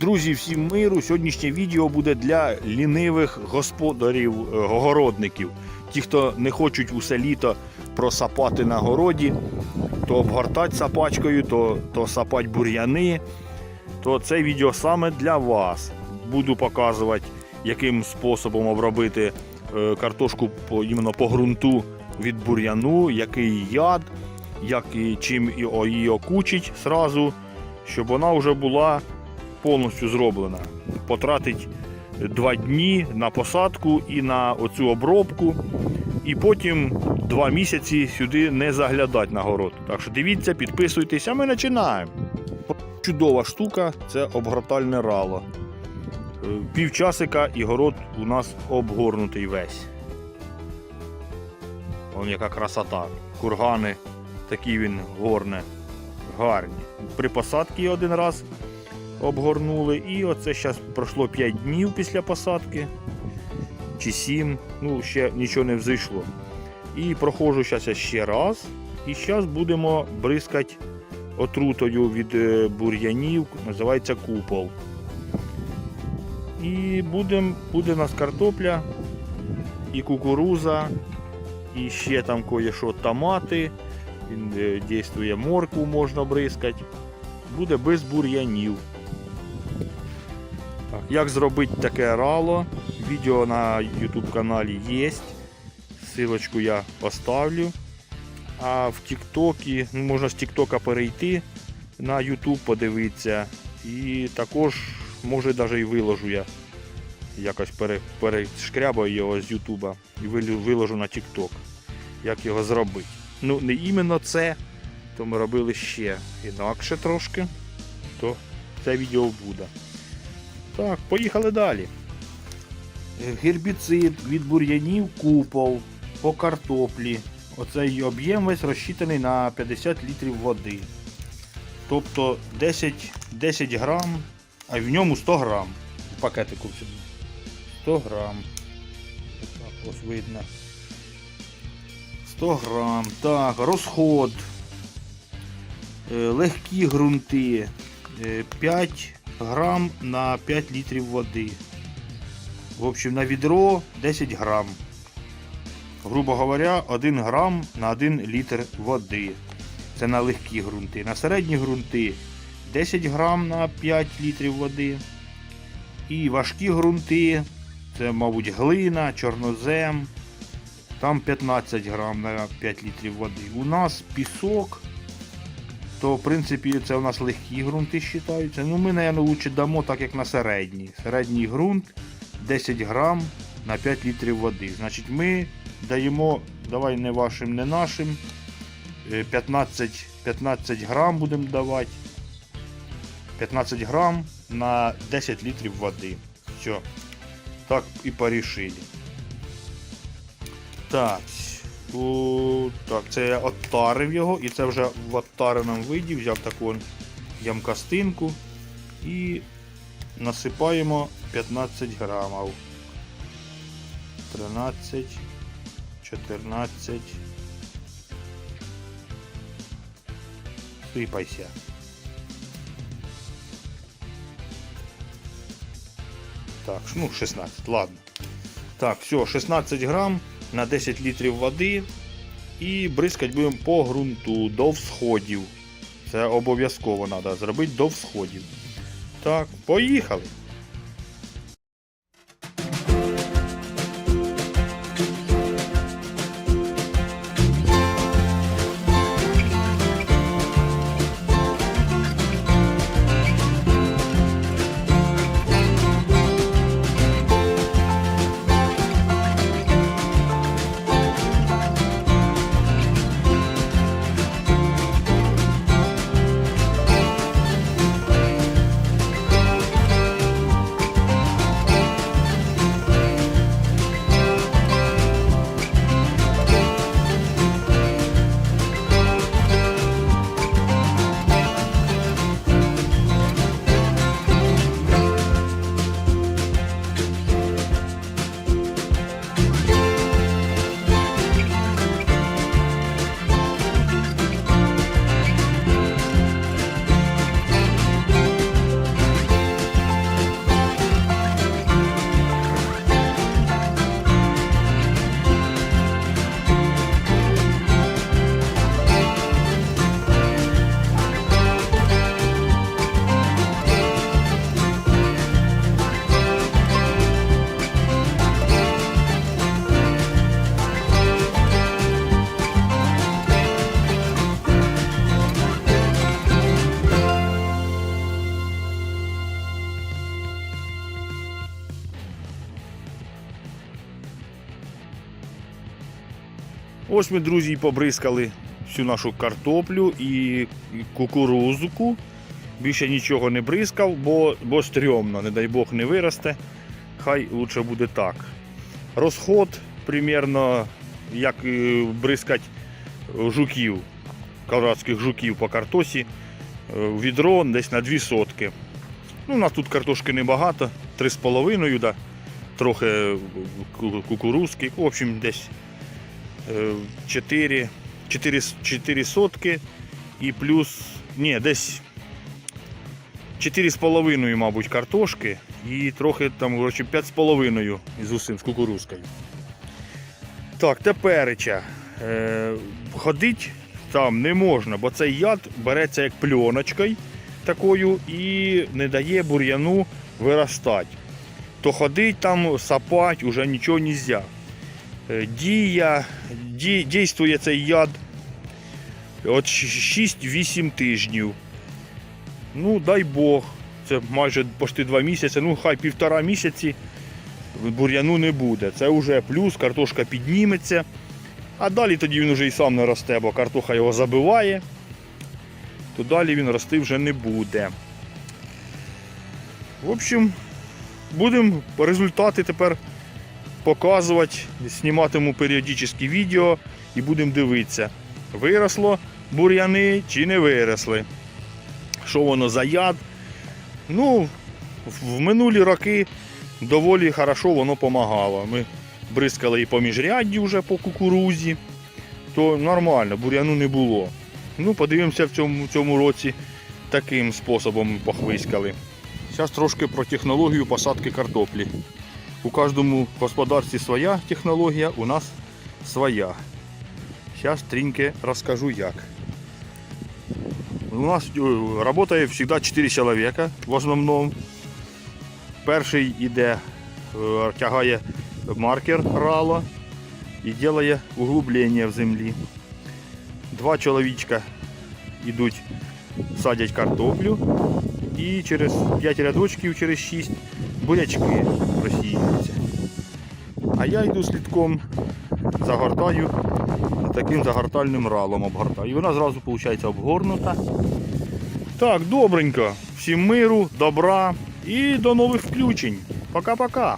Друзі, всім миру. Сьогоднішнє відео буде для лінивих господарів, е, огородників. Ті, хто не хочуть усе літо просапати на городі, то обгортати сапачкою, то, то сапати бур'яни. То це відео саме для вас. Буду показувати, яким способом обробити е, картошку по, іменно по ґрунту від бур'яну, який яд, як і чим її окучить сразу, щоб вона вже була повністю зроблена. Потратить два дні на посадку і на оцю обробку, і потім два місяці сюди не заглядати на город. Так що дивіться, підписуйтесь, а ми починаємо. Чудова штука це обгортальне рало. Е, Півчасика і город у нас обгорнутий весь. Вон яка красота. Кургани, такі він горне, гарні. При посадці один раз обгорнули. І оце зараз пройшло 5 днів після посадки. Чи 7, ну ще нічого не взійшло. І проходжу зараз ще раз. І зараз будемо бризкати отрутою від е, бур'янів, називається купол. І будем, буде у нас картопля, і кукуруза, і ще там кое-що томати. Е, дійствує моркву можна бризкати. Буде без бур'янів. Як зробити таке рало? Відео на YouTube каналі є. Силочку я поставлю. А в Тіктокі, ну, можна з Тіктока перейти на YouTube, подивитися. І також, може, навіть і виложу я. Якось перешкрябаю його з Ютуба і виложу на Тікток. Як його зробити. Ну, не іменно це, то ми робили ще інакше трошки. То це відео буде. Так, поїхали далі. Гербіцид від бур'янів купол по картоплі. Оцей об'єм весь розчитаний на 50 літрів води. Тобто 10, 10 грам, а в ньому 100 грам. В пакетику всьому. 100 грам. Так, ось видно. 100 грам. Так, розход. Е, Легкі ґрунти. Е, 5 грам на 5 літрів води. В общем, на відро 10 грам. Грубо говоря, 1 грам на 1 літр води. Це на легкі ґрунти. На середні ґрунти 10 грам на 5 літрів води. І важкі ґрунти, це, мабуть, глина, чорнозем. Там 15 грам на 5 літрів води. У нас пісок, то в принципі це у нас легкі ґрунти вважаються. Ну ми, мабуть, лучше дамо так, як на середній. Середній ґрунт 10 грам на 5 літрів води. Значить, ми даємо, давай не вашим, не нашим. е, 15, 15 грам будемо давати. 15 грам на 10 літрів води. Все. Так і порішили. Так. О, так, це я оттарив його, і це вже в оттареному виді взяв таку ямкастинку і насипаємо 15 грамів. 13, 14. Сипайся. Так, ну 16, ладно. Так, все, 16 грам на 10 літрів води. І бризкати будемо по ґрунту до всходів. Це обов'язково треба зробити до всходів. Так, поїхали. Ось ми, друзі, побризкали всю нашу картоплю і кукурузку. Більше нічого не бризкав, бо, бо стрьомно, не дай Бог не виросте. Хай лучше буде так. Розход примерно як е, бризкать жуків, колорадських жуків по картосі. Е, Відро десь на 2 сотки. Ну, у нас тут картошки небагато, 3,5, да, трохи кукурузки. В общем, десь е, 4, 4, 4 сотки і плюс, ні, десь 4,5, мабуть, картошки і трохи там, коротше, 5,5 із усім, з кукурузкою. Так, тепереча. Е, ходить там не можна, бо цей яд береться як пленочкою такою і не дає бур'яну виростати. То ходить там, сапать, уже нічого не можна. Дія, ді, дійствує цей яд от 6-8 тижнів. Ну, дай Бог, це майже почти 2 місяці, ну хай півтора місяці бур'яну не буде. Це вже плюс, картошка підніметься. А далі тоді він вже і сам не росте, бо картоха його забиває, то далі він рости вже не буде. В общем, будемо результати тепер показувати, зніматиму періодичні відео і будемо дивитися, виросло бур'яни чи не виросли. Що воно за яд. Ну, в минулі роки доволі хорошо воно допомагало. Ми бризкали і по міжрядді вже по кукурузі, то нормально, бур'яну не було. Ну, подивимося в цьому, цьому році таким способом похвиськали. Зараз трошки про технологію посадки картоплі. У кожному господарстві своя технологія, у нас своя. Зараз тріньки розкажу як. У нас працює завжди 4 чоловіка в основному. Перший іде, е, тягає маркер рало і робить углублення в землі. Два чоловічка йдуть, садять картоплю і через 5 рядочків, через 6 бурячки розсіюються. А я йду слідком, загортаю таким загортальним ралом обгортаю. І вона зразу виходить обгорнута. Так, добренько. Всім миру, добра і до нових включень. Пока-пока.